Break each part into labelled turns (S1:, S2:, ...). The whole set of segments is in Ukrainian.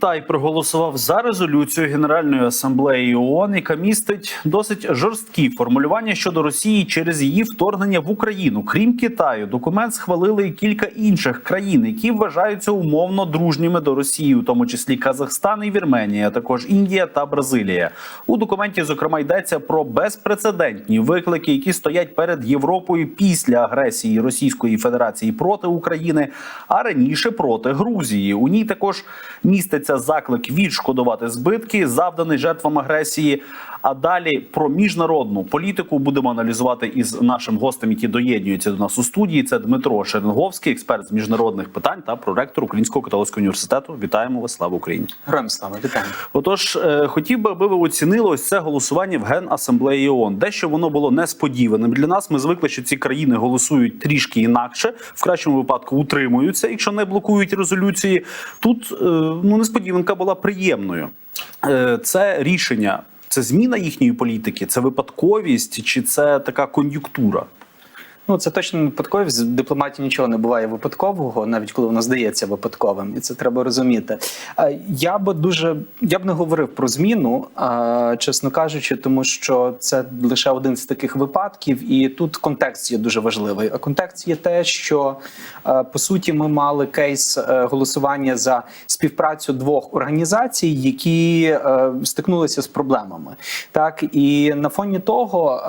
S1: Китай проголосував за резолюцію Генеральної асамблеї ООН, яка містить досить жорсткі формулювання щодо Росії через її вторгнення в Україну. Крім Китаю, документ схвалили і кілька інших країн, які вважаються умовно дружніми до Росії, у тому числі Казахстан і Вірменія, а також Індія та Бразилія. У документі зокрема йдеться про безпрецедентні виклики, які стоять перед Європою після агресії Російської Федерації проти України, а раніше проти Грузії. У ній також міститься заклик відшкодувати збитки, завдані жертвам агресії. А далі про міжнародну політику будемо аналізувати із нашим гостем, який доєднюється до нас у студії. Це Дмитро Шеренговський, експерт з міжнародних питань та проректор Українського католицького університету. Вітаємо вас, слава Україні!
S2: Героям слава, вітаю.
S1: Отож, е, хотів би, аби ви оцінили ось це голосування в Генасамблеї ООН. Дещо воно було несподіваним для нас. Ми звикли, що ці країни голосують трішки інакше, в кращому випадку утримуються, якщо не блокують резолюції. Тут е, ну несподіванка була приємною. Е, Це рішення, це зміна їхньої політики, це випадковість чи це така кон'юнктура?
S2: Ну це точно не випадковість. В дипломатії нічого не буває випадкового, навіть коли воно здається випадковим, і це треба розуміти. Я би дуже я б не говорив про зміну, чесно кажучи, тому що це лише один з таких випадків, і тут контекст є дуже важливий. А контекст є те, що е, по суті ми мали кейс е, голосування за співпрацю двох організацій, які е, стикнулися з проблемами. Так і на фоні того.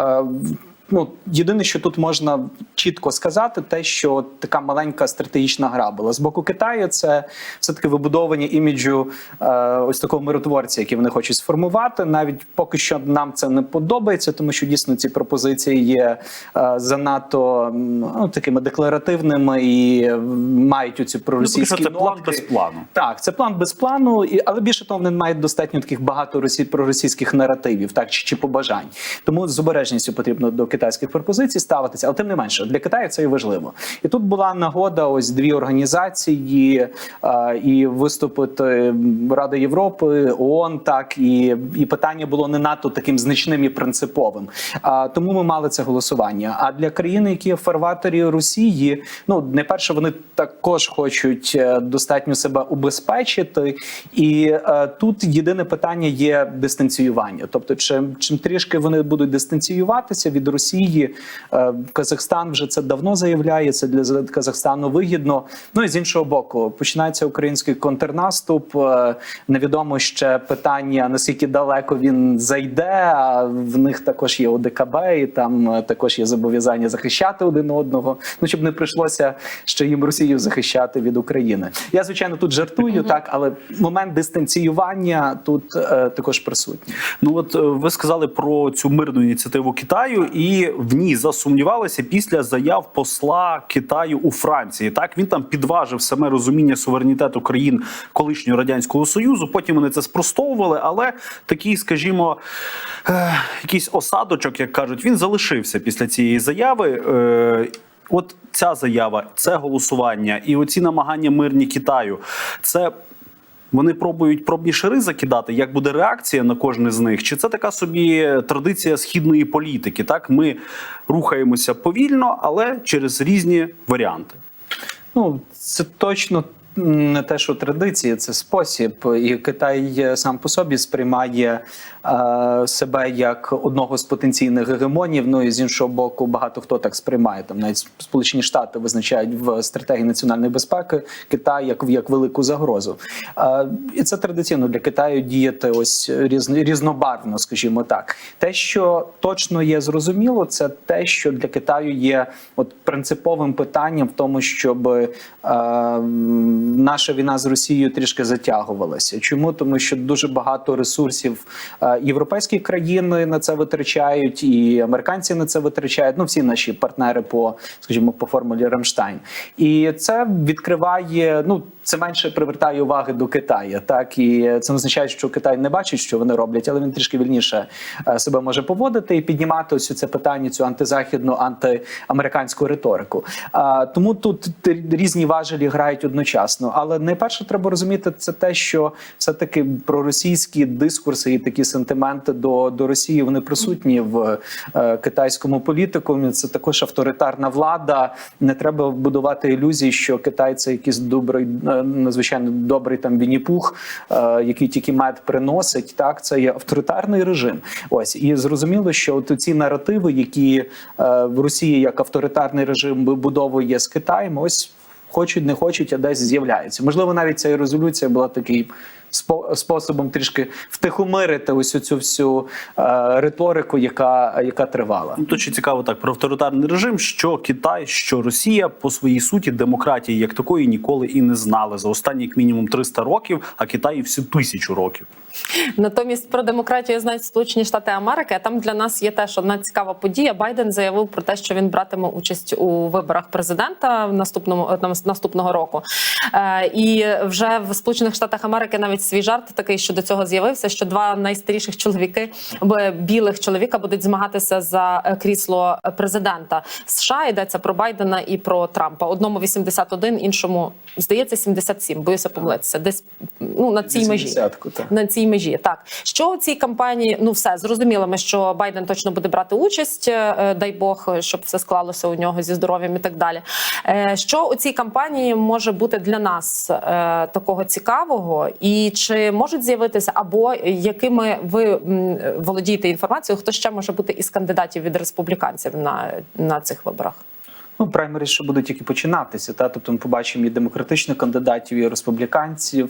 S2: Ну, єдине, що тут можна чітко сказати, те, що така маленька стратегічна гра була з боку Китаю. Це все таки вибудовування іміджу е, ось такого миротворця, який вони хочуть сформувати. Навіть поки що нам це не подобається, тому що дійсно ці пропозиції є е, занадто ну, такими декларативними і мають оці
S1: Ну,
S2: проросійські
S1: що це план без плану.
S2: Так, це план без плану, і але більше того, вони мають достатньо таких багато росі проросійських наративів, так чи, чи побажань. Тому з обережністю потрібно до китайських пропозицій ставитися, але тим не менше для Китаю це і важливо. І тут була нагода, ось дві організації е, і виступити Рада Європи, ООН, так і, і питання було не надто таким значним і принциповим. А тому ми мали це голосування. А для країни, які в фарватері Росії, ну найперше, вони також хочуть е, достатньо себе убезпечити, і е, тут єдине питання є дистанціювання. Тобто, чим чим трішки вони будуть дистанціюватися від Росії, Казахстан вже це давно заявляє. Це для Казахстану вигідно. Ну і з іншого боку, починається український контрнаступ. Е, невідомо ще питання наскільки далеко він зайде. А в них також є ОДКБ, і там е, також є зобов'язання захищати один одного. Ну щоб не прийшлося ще їм Росію захищати від України. Я звичайно тут жартую, так але момент дистанціювання тут е, також присутній.
S1: Ну от е, ви сказали про цю мирну ініціативу Китаю, і в ній засумнівалися після заяв посла Китаю у Франції. Так він там підважив саме розуміння суверенітету країн колишнього радянського союзу. Потім вони це спростовували, але такий, скажімо, е, якийсь осадочок, як кажуть, він залишився після цієї заяви. Е, От ця заява, це голосування і оці намагання мирні Китаю. Це вони пробують пробні шари закидати. Як буде реакція на кожне з них? Чи це така собі традиція східної політики? Так, ми рухаємося повільно, але через різні варіанти.
S2: Ну це точно. Не те, що традиція, це спосіб, і Китай сам по собі сприймає е, себе як одного з потенційних гегемонів. Ну і з іншого боку, багато хто так сприймає. Там навіть Сполучені Штати визначають в стратегії національної безпеки Китай як як велику загрозу. Е, і це традиційно для Китаю діяти ось різно, різнобарвно, скажімо так. Те, що точно є зрозуміло, це те, що для Китаю є от принциповим питанням в тому, щоб е, наша війна з Росією трішки затягувалася. Чому тому, що дуже багато ресурсів е, європейські країни на це витрачають, і американці на це витрачають. Ну всі наші партнери по, скажімо, по формулі Рамштайн, і це відкриває. Ну це менше привертає уваги до Китаю. Так і це означає, що Китай не бачить, що вони роблять, але він трішки вільніше е, себе може поводити і піднімати ось це питання, цю антизахідну, антиамериканську риторику. А тому тут різні важелі грають одночасно. Але найперше треба розуміти це те, що все-таки проросійські дискурси і такі сентименти до, до Росії вони присутні в е, китайському політикумі. Це також авторитарна влада. Не треба будувати ілюзії, що Китай це якийсь добрий, надзвичайно добрий там Вінні-Пух, е, який тільки мед приносить. Так, це є авторитарний режим. Ось і зрозуміло, що от ці наративи, які е, в Росії як авторитарний режим вибудовує з Китаєм, ось хочуть, не хочуть, а десь з'являються. Можливо, навіть ця резолюція була такий способом трішки втихомирити ось цю всю е, риторику, яка, яка тривала.
S1: Ну, То чи цікаво так про авторитарний режим, що Китай, що Росія по своїй суті демократії як такої ніколи і не знали за останні як мінімум 300 років, а Китай всю тисячу років.
S3: Натомість про демократію знають Сполучені Штати Америки. А там для нас є теж одна цікава подія. Байден заявив про те, що він братиме участь у виборах президента в наступному наступного року. Е, і вже в Сполучених Штатах Америки навіть свій жарт такий щодо цього з'явився, що два найстаріших чоловіки білих чоловіка будуть змагатися за е, крісло президента США. Йдеться про Байдена і про Трампа. Одному 81, іншому здається 77, Боюся помилитися. Десь ну на цій межі.
S2: 80-ку, так.
S3: На цій межі так що у цій кампанії, ну все зрозуміло, ми що Байден точно буде брати участь, е, дай Бог, щоб все склалося у нього зі здоров'ям і так далі. Е, Що у цій кампанії може бути для нас такого цікавого, і чи можуть з'явитися або якими ви володієте інформацією, хто ще може бути із кандидатів від республіканців на, на цих виборах?
S2: Ну, праймері ще будуть тільки починатися. Та тобто ми побачимо і демократичних кандидатів, і республіканців.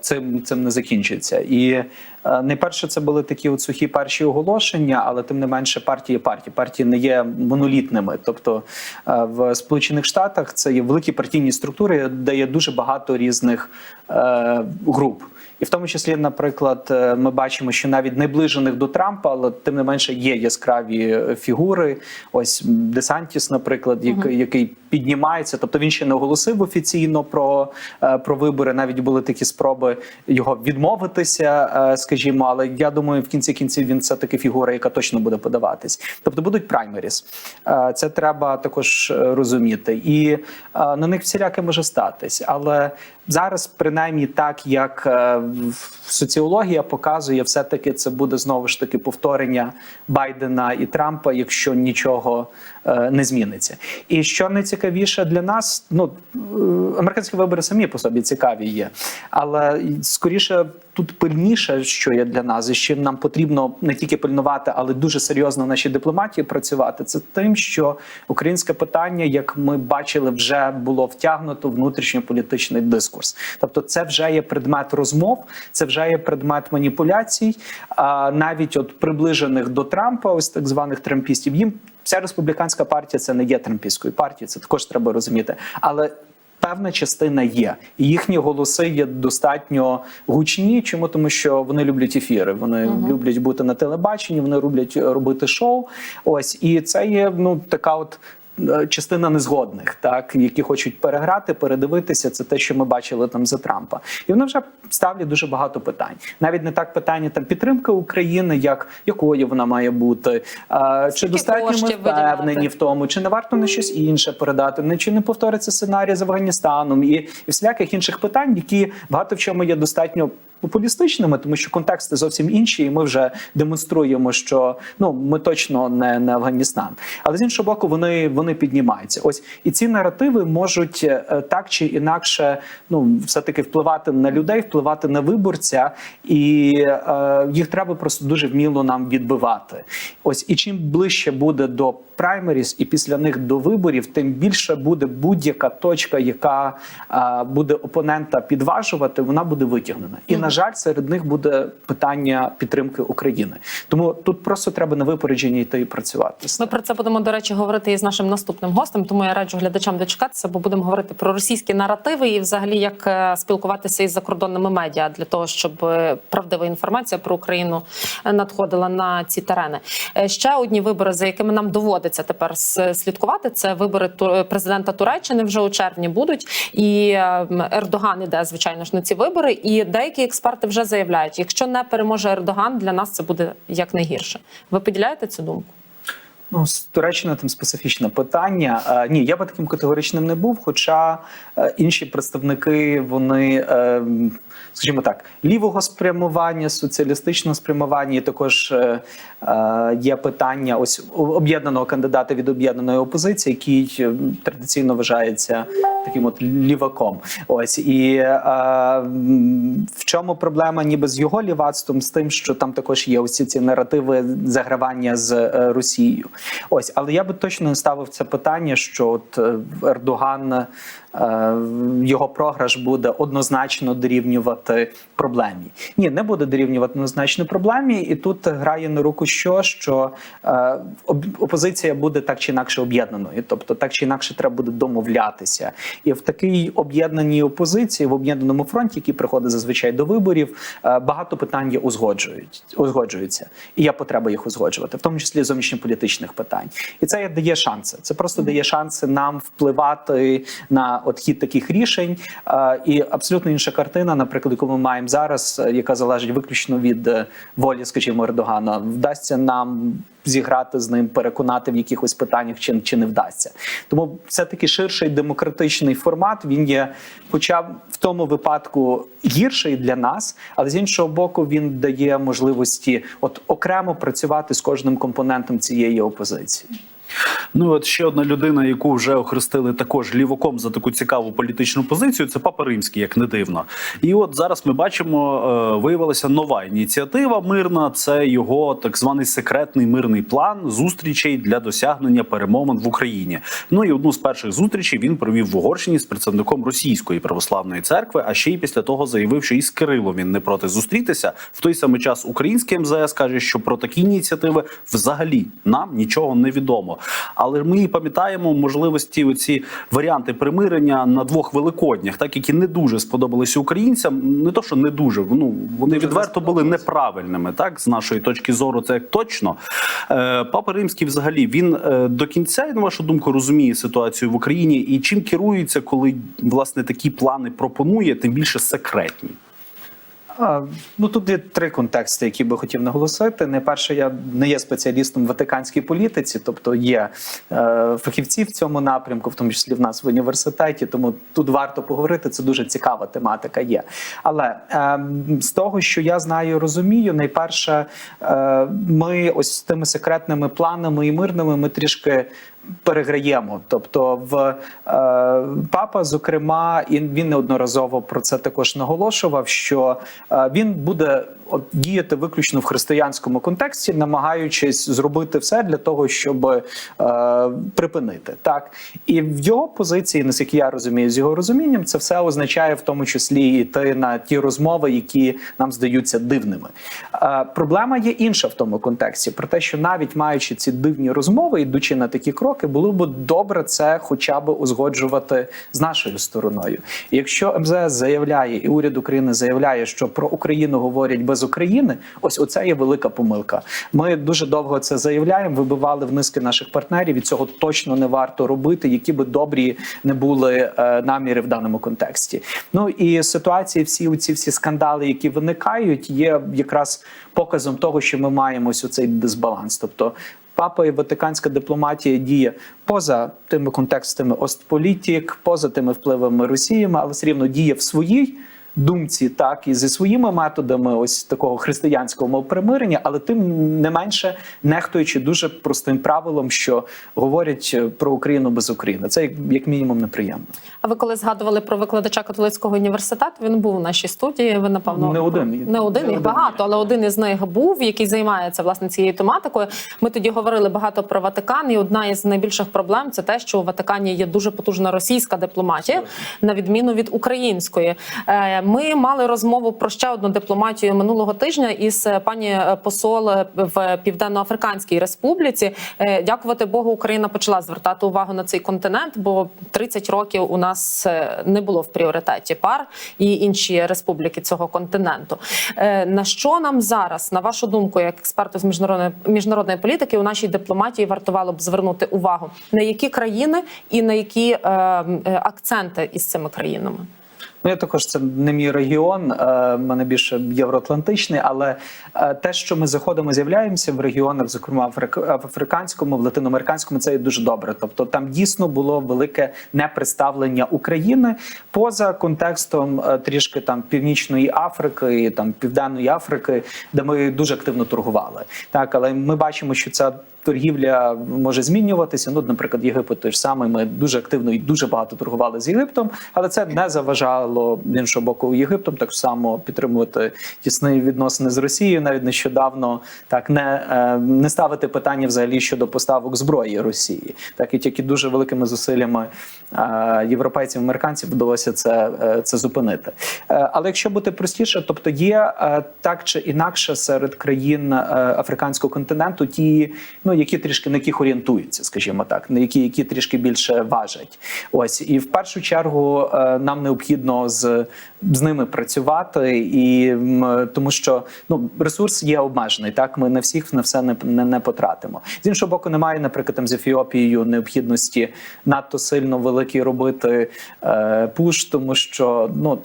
S2: Цим цим не закінчиться. І е, найперше це були такі от сухі перші оголошення, але тим не менше партії партії. Партії не є монолітними. Тобто е, в Сполучених Штатах це є великі партійні структури, де є дуже багато різних е, груп. І в тому числі, наприклад, е, ми бачимо, що навіть наближених до Трампа, але тим не менше є яскраві фігури. Ось Десантіс, наприклад, який, який піднімається. Тобто він ще не оголосив офіційно про, е, про вибори. Навіть були такі спроби його відмовитися, е, скажімо. Але я думаю, в кінці кінців він все таки фігура, яка точно буде подаватись. Тобто будуть праймеріс. Е, Це треба також розуміти. І на них всіляке може статись. Але зараз, принаймні, так як соціологія показує, все таки це буде знову ж таки повторення Байдена і Трампа, якщо нічого не зміниться. І що найцікавіше для нас, ну е, американські вибори самі по собі цікаві є, але скоріше тут пильніше, що є для нас, і з чим нам потрібно не тільки пильнувати, але дуже серйозно в нашій дипломатії працювати. Це тим, що українське питання, як ми бачили, вже було втягнуто внутрішньополітичний дискурс. Тобто, це вже є предмет розмов, це вже є предмет маніпуляцій. А навіть от приближених до Трампа, ось так званих трампістів, їм вся республіканська партія це не є трампістською партією. Це також треба розуміти. Але Певна частина є, і їхні голоси є достатньо гучні. Чому тому, що вони люблять ефіри, вони люблять бути на телебаченні, вони люблять робити шоу. Ось і це є ну така от. Е, Частина незгодних, так які хочуть переграти, передивитися, це те, що ми бачили там за Трампа, і вони вже ставлять дуже багато питань. Навіть не так питання там підтримки України, як якою вона має бути, а, чи достатньо ми впевнені
S3: виділяти?
S2: в тому, чи не варто на щось інше передати, не чи не повториться сценарій з Афганістаном і, і всіляких інших питань, які багато в чому є достатньо популістичними, тому що контексти зовсім інші, і ми вже демонструємо, що ну ми точно не, не Афганістан. Але з іншого боку, вони, вони піднімаються. Ось і ці наративи можуть е, так чи інакше, ну все таки впливати на людей, впливати на виборця, і е, їх треба просто дуже вміло нам відбивати. Ось і чим ближче буде до праймеріс і після них до виборів, тим більше буде будь-яка точка, яка а, буде опонента підважувати, вона буде витягнена. І на жаль, серед них буде питання підтримки України. Тому тут просто треба на випередження йти і працювати.
S3: Ми про це будемо до речі говорити із нашим наступним гостем. Тому я раджу глядачам дочекатися, бо будемо говорити про російські наративи і взагалі як е, спілкуватися із закордонними медіа для того, щоб е, правдива інформація про Україну е, надходила на ці терени. Ще одні вибори, за якими нам доводиться тепер слідкувати. Це вибори президента Туреччини вже у червні будуть. І е, Ердоган іде звичайно ж на ці вибори. І деякі експерти вже заявляють, якщо не переможе Ердоган, для нас це буде як найгірше. Ви поділяєте цю думку?
S2: Ну, Туреччина там специфічне питання. Е, ні, я би таким категоричним не був. Хоча е, інші представники, вони, е, скажімо так, лівого спрямування, соціалістичного спрямування, і також е, е, є питання ось об'єднаного кандидата від об'єднаної опозиції, який е, традиційно вважається таким от ліваком. Ось і е, в чому проблема, ніби з його лівацтвом, з тим, що там також є усі ці наративи загравання з е, Росією. Ось, але я би точно не ставив це питання, що от Ердоган його програш буде однозначно дорівнювати проблемі. Ні, не буде дорівнювати однозначно проблемі, і тут грає на руку що, що е, опозиція буде так чи інакше об'єднаною, тобто так чи інакше треба буде домовлятися. І в такій об'єднаній опозиції, в об'єднаному фронті, який приходить зазвичай до виборів, е, багато питань є узгоджують, узгоджуються. І є потреба їх узгоджувати, в тому числі зовнішньополітичних питань. І це дає шанси. Це просто дає шанси нам впливати на от хід таких рішень. Е, І абсолютно інша картина, наприклад, яку ми маємо зараз, е, яка залежить виключно від е, волі, скажімо, Ердогана, вдасться нам зіграти з ним, переконати в якихось питаннях, чи, чи не вдасться. Тому це такий ширший демократичний формат. Він є, хоча б в тому випадку гірший для нас, але з іншого боку, він дає можливості от окремо працювати з кожним компонентом цієї опозиції.
S1: Ну от ще одна людина, яку вже охрестили також лівоком за таку цікаву політичну позицію, це Папа Римський, як не дивно. І от зараз ми бачимо, е, виявилася нова ініціатива мирна. Це його так званий секретний мирний план зустрічей для досягнення перемовин в Україні. Ну і одну з перших зустрічей він провів в Угорщині з представником російської православної церкви. А ще й після того заявив, що і з Кирилом він не проти зустрітися. В той самий час українське МЗС каже, що про такі ініціативи взагалі нам нічого не відомо. Але ми пам'ятаємо можливості оці варіанти примирення на двох великоднях, так які не дуже сподобалися українцям. Не то, що не дуже, ну вони відверто були неправильними. Так, з нашої точки зору, це точно. Е, Папа Римський, взагалі, він е, до кінця, на вашу думку, розуміє ситуацію в Україні і чим керується, коли власне такі плани пропонує, тим більше секретні.
S2: Ну тут є три контексти, які би хотів наголосити. Найперше, я не є спеціалістом в ватиканській політиці, тобто є е, фахівці в цьому напрямку, в тому числі в нас в університеті. Тому тут варто поговорити. Це дуже цікава тематика. Є, але е, з того, що я знаю, розумію, найперше, е, ми ось з тими секретними планами і мирними ми трішки. Переграємо, тобто в е, папа, зокрема, він неодноразово про це також наголошував, що е, він буде от, діяти виключно в християнському контексті, намагаючись зробити все для того, щоб е, припинити так. І в його позиції, наскільки я розумію, з його розумінням, це все означає в тому числі йти на ті розмови, які нам здаються дивними. Е, проблема є інша в тому контексті, про те, що навіть маючи ці дивні розмови, йдучи на такі кроки, було б добре це хоча б узгоджувати з нашою стороною. І якщо МЗС заявляє, і уряд України заявляє, що про Україну говорять без України, ось оце є велика помилка. Ми дуже довго це заявляємо, вибивали в низки наших партнерів, і цього точно не варто робити, які би добрі не були е, наміри в даному контексті. Ну і ситуації, всі ці всі скандали, які виникають, є якраз показом того, що ми маємо ось цей дисбаланс. Тобто Папа і ватиканська дипломатія діє поза тими контекстами Остполітік, поза тими впливами Росії, але все рівно діє в своїй думці, так і зі своїми методами, ось такого християнського примирення, але тим не менше нехтуючи дуже простим правилом, що говорять про Україну без України. Це як, як мінімум неприємно.
S3: А ви коли згадували про викладача католицького університету, він був у нашій студії. Ви напевно
S2: Не один.
S3: не один, їх
S2: один.
S3: багато, але один із них був, який займається власне цією тематикою. Ми тоді говорили багато про Ватикан, і одна із найбільших проблем це те, що у Ватикані є дуже потужна російська дипломатія, на відміну від української. Ми мали розмову про ще одну дипломатію минулого тижня із е, пані е, посол е, в Південно-Африканській Республіці. Дякувати Богу, Україна почала звертати увагу на цей континент, бо 30 років у нас не було в пріоритеті пар і інші республіки цього континенту. На що нам зараз, на вашу думку, як експерту з міжнародної міжнародної політики, у нашій дипломатії вартувало б звернути увагу на які країни і на які акценти із цими країнами?
S2: Ну я також це не мій регіон, е, мене більше євроатлантичний, але е, те, що ми заходимо, з'являємося в регіонах, зокрема в африканському, в латиноамериканському, це є дуже добре. Тобто там дійсно було велике непредставлення України поза контекстом е, трішки там Північної Африки, і, там Південної Африки, де ми дуже активно торгували. Так, але ми бачимо, що ця торгівля може змінюватися. Ну, наприклад, Єгипет той ж самий. Ми дуже активно і дуже багато торгували з Єгиптом, але це не заважало з іншого боку Єгиптом так само підтримувати тісні відносини з Росією. Навіть нещодавно так не, е, не ставити питання взагалі щодо поставок зброї Росії. Так і тільки дуже великими зусиллями е, європейців, американців вдалося це, е, це зупинити. Але якщо бути простіше, тобто є так чи інакше серед країн африканського континенту ті, ну які трішки на яких орієнтуються, скажімо так, на які, які трішки більше важать. Ось і в першу чергу е, нам необхідно з, з ними працювати, і тому що ну ресурс є обмежений. Так, ми на всіх на все не, не, не потратимо. З іншого боку, немає, наприклад, там з Ефіопією необхідності надто сильно великий робити е, пуш, тому що ну.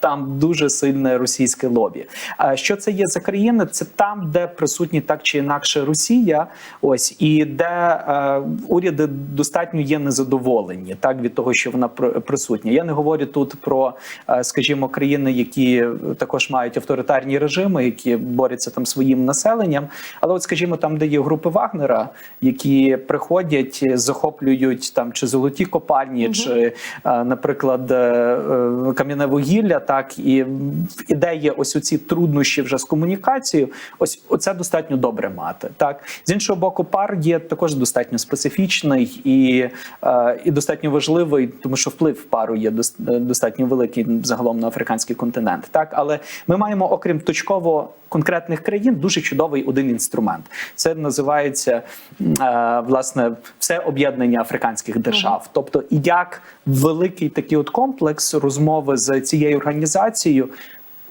S2: Там дуже сильне російське лобі. А що це є за країни? Це там, де присутні так чи інакше Росія, ось і де е, уряди достатньо є незадоволені так від того, що вона пр- присутня. Я не говорю тут про, е, скажімо, країни, які також мають авторитарні режими, які борються там своїм населенням. Але, от, скажімо, там, де є групи Вагнера, які приходять, захоплюють там чи золоті копальні, чи, е, наприклад, е, кам'яне вугілля, так і ідея ось оці труднощі вже з комунікацією. Ось оце достатньо добре мати. Так з іншого боку, пар є також достатньо специфічний і, е, і достатньо важливий, тому що вплив пару є достатньо великий загалом на африканський континент. Так, але ми маємо, окрім точково конкретних країн, дуже чудовий один інструмент. Це називається е, власне все об'єднання африканських держав. Тобто, як великий такий от комплекс розмови з цією організацією.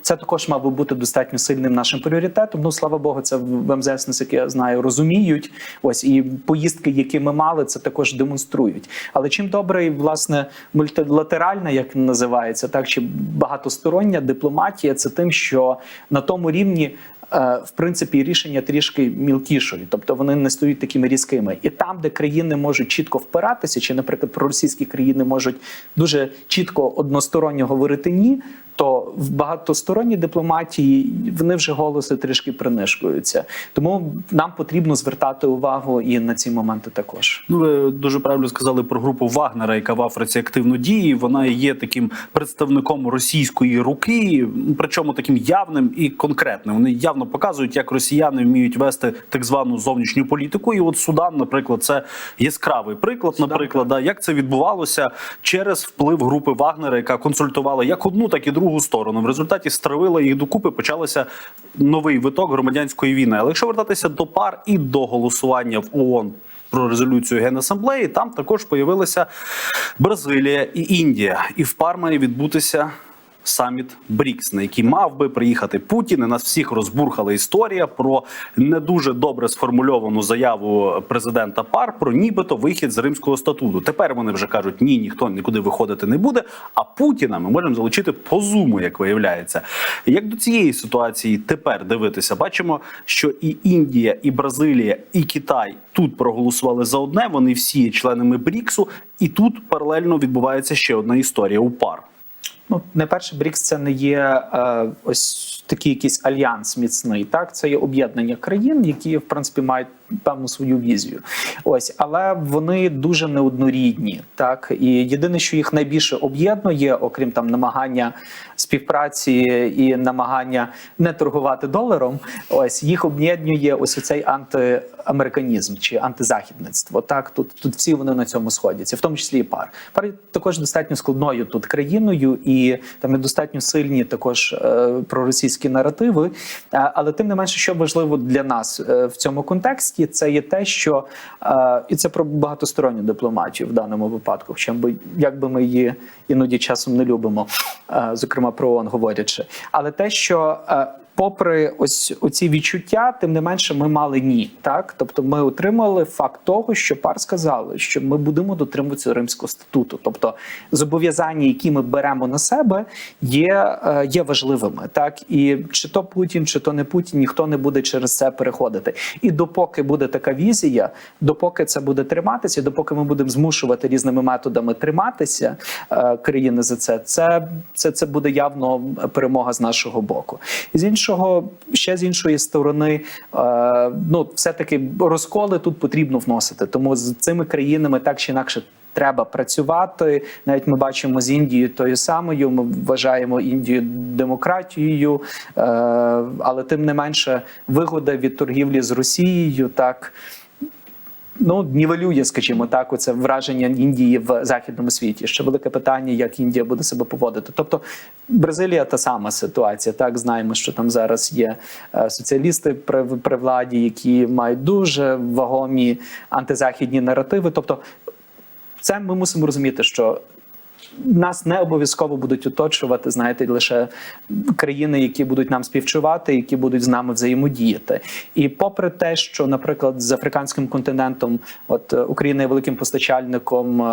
S2: Це також мав би бути достатньо сильним нашим пріоритетом. Ну слава Богу, це в МЗС, наскільки я знаю, розуміють. Ось і поїздки, які ми мали, це також демонструють. Але чим добре, і, власне, мультилатеральна, як називається, так чи багатостороння дипломатія, це тим, що на тому рівні. Е, В принципі, рішення трішки мілкішої, тобто вони не стають такими різкими. І там, де країни можуть чітко впиратися, чи, наприклад, проросійські країни можуть дуже чітко односторонньо говорити ні, то в багатосторонній дипломатії вони вже голоси трішки принишкуються. Тому нам потрібно звертати увагу і на ці моменти також.
S1: Ну, ви дуже правильно сказали про групу Вагнера, яка в Африці активно діє. Вона є таким представником російської руки, причому таким явним і конкретним. Вони явно показують, як росіяни вміють вести так звану зовнішню політику. І от Судан, наприклад, це яскравий приклад. Наприклад, да, як це відбувалося через вплив групи Вагнера, яка консультувала як одну, так і другу сторону. В результаті стравила їх докупи. Почалося новий виток громадянської війни. Але якщо вертатися до пар і до голосування в ООН про резолюцію Генасамблеї, там також появилися Бразилія і Індія, і в пар має відбутися. Саміт БРІКС, на який мав би приїхати Путін, і нас всіх розбурхала історія про не дуже добре сформульовану заяву президента ПАР про нібито вихід з Римського статуту. Тепер вони вже кажуть, ні, ніхто нікуди виходити не буде. А Путіна ми можемо залучити по зуму, як виявляється. Як до цієї ситуації тепер дивитися, бачимо, що і Індія, і Бразилія, і Китай тут проголосували за одне. Вони всі є членами БРІКСу, і тут паралельно відбувається ще одна історія у пар.
S2: Ну, найперше, БРІКС це не є е, ось такий якийсь альянс міцний. Так, це є об'єднання країн, які в принципі мають певну свою візію. Ось, але вони дуже неоднорідні. Так і єдине, що їх найбільше об'єднує, окрім там намагання співпраці і намагання не торгувати доларом. Ось їх об'єднує ось цей антиамериканізм чи антизахідництво. Так, тут тут всі вони на цьому сходяться, в тому числі і пар. Пар також достатньо складною тут країною, і там є достатньо сильні також е, проросійські наративи. Е, але тим не менше, що важливо для нас е, в цьому контексті, це є те, що е, і це про багатосторонню дипломатію в даному випадку, в чим би як би ми її іноді часом не любимо, е, зокрема про ООН говорячи. Але те, що е, попри ось оці відчуття, тим не менше, ми мали ні. Так, тобто, ми отримали факт того, що пар сказали, що ми будемо дотримуватися римського статуту. Тобто, зобов'язання, які ми беремо на себе, є, е, є важливими. Так і чи то Путін, чи то не Путін, ніхто не буде через це переходити. І допоки буде така візія, допоки це буде триматися, допоки ми будемо змушувати різними методами триматися е, країни за це, це, це, це буде явно перемога з нашого боку. І з іншого, ще з іншої сторони, е, ну все таки розколи тут потрібно вносити. Тому з цими країнами так чи інакше. Треба працювати. Навіть ми бачимо з Індією тою самою. Ми вважаємо Індію демократією, е, але тим не менше вигода від торгівлі з Росією так. Ну, нівелює, скажімо так, оце враження Індії в західному світі. Ще велике питання, як Індія буде себе поводити. Тобто Бразилія та сама ситуація. Так знаємо, що там зараз є е, соціалісти при, при владі, які мають дуже вагомі антизахідні наративи. Тобто, це ми мусимо розуміти, що нас не обов'язково будуть оточувати, знаєте, лише країни, які будуть нам співчувати, які будуть з нами взаємодіяти. І попри те, що, наприклад, з африканським континентом, от е, Україна є великим постачальником, е,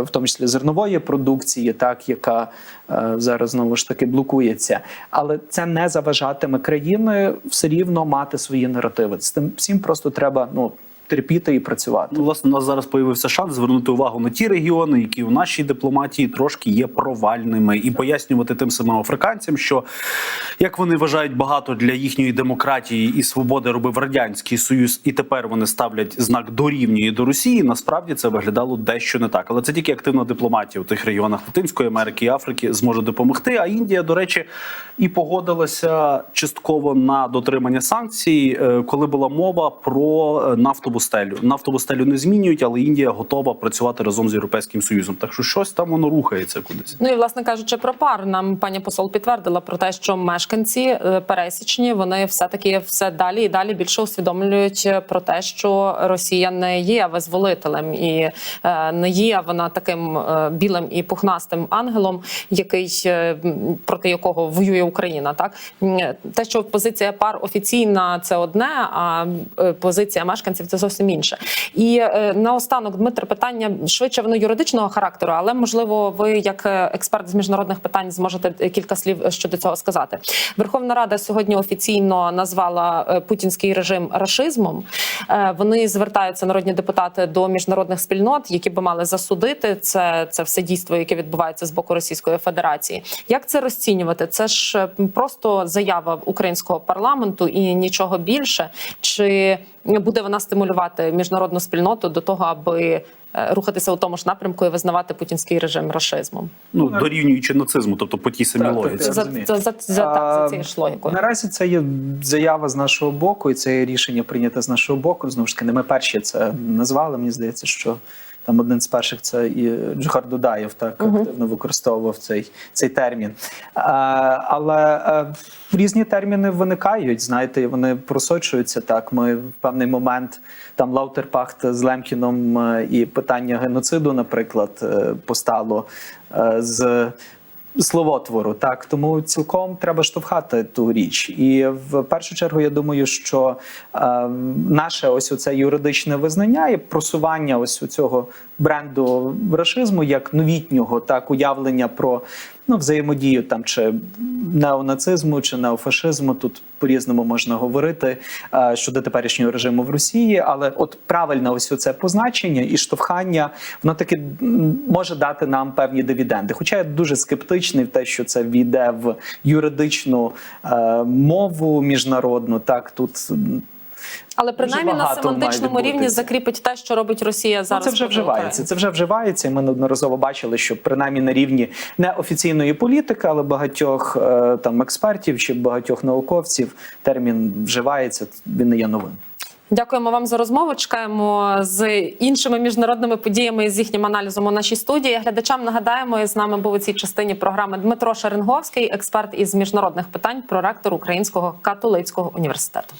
S2: в тому числі зернової продукції, так яка е, зараз знову ж таки блокується, але це не заважатиме країни все рівно мати свої наративи. З тим всім просто треба ну терпіти і працювати.
S1: Ну, власне, у нас зараз появився шанс звернути увагу на ті регіони, які у нашій дипломатії трошки є провальними, і пояснювати тим самим африканцям, що як вони вважають багато для їхньої демократії і свободи робив радянський союз, і тепер вони ставлять знак дорівнює до Росії. Насправді це виглядало дещо не так, але це тільки активна дипломатія у тих регіонах Латинської Америки і Африки зможе допомогти. А Індія, до речі, і погодилася частково на дотримання санкцій, е, коли була мова про е, нафтову стелю. Нафтову стелю не змінюють, але Індія готова працювати разом з Європейським Союзом. Так що щось там воно рухається кудись.
S3: Ну і власне кажучи про пар, нам пані посол підтвердила про те, що мешканці е, пересічні вони все таки все далі і далі більше усвідомлюють е, про те, що Росія не є визволителем і е, не є вона таким білим і пухнастим ангелом, який проти якого воює Україна. Так те, що позиція пар офіційна, це одне, а позиція мешканців це зовсім інше. І е, наостанок, Дмитро, питання швидше воно юридичного характеру, але можливо, ви, як е, експерт з міжнародних питань, зможете е, кілька слів щодо цього сказати. Верховна Рада сьогодні офіційно назвала е, путінський режим рашизмом. Е, Вони звертаються народні депутати до міжнародних спільнот, які би мали засудити це, це все дійство, яке відбувається з боку Російської Федерації. Як це розцінювати? Це ж е, просто заява українського парламенту і нічого більше. Чи буде вона стимулювати міжнародну спільноту до того, аби е, рухатися у тому ж напрямку і визнавати путінський режим рашизмом?
S1: Ну дорівнюючи нацизму, тобто по тій самій логіці.
S3: за
S2: За,
S3: за, за, за, так, за цією ж логікою.
S2: Наразі це є заява з нашого боку, і це є рішення прийнято з нашого боку. Знову ж таки, не ми перші це назвали. Мені здається, що там один з перших це і Джохар Дудаєв так активно використовував цей, цей термін. А, але а, різні терміни виникають, знаєте, вони просочуються так. Ми в певний момент там Лаутерпахт з Лемкіном е, і питання геноциду, наприклад, е, постало е, з словотвору. Так тому цілком треба штовхати ту річ. І в першу чергу я думаю, що е, наше ось оце юридичне визнання і просування ось у цього бренду рашизму як новітнього так уявлення про ну взаємодію там чи неонацизму чи неофашизму. Тут по-різному можна говорити е, щодо теперішнього режиму в Росії, але от правильне ось це позначення і штовхання, воно таки може дати нам певні дивіденди. Хоча я дуже скептичний в те, що це війде в юридичну е, мову міжнародну. Так тут
S3: Але принаймні на семантичному рівні закріпить те, що робить Росія
S2: Ну,
S3: зараз.
S2: це вже вживається. Це вже вживається. І ми неодноразово бачили, що принаймні на рівні не офіційної політики, але багатьох е, там експертів чи багатьох науковців термін вживається. Він не є новим.
S3: Дякуємо вам за розмову. Чекаємо з іншими міжнародними подіями і з їхнім аналізом у нашій студії. Глядачам нагадаємо, з нами був у цій частині програми Дмитро Шеренговський, експерт із міжнародних питань, проректор Українського католицького університету.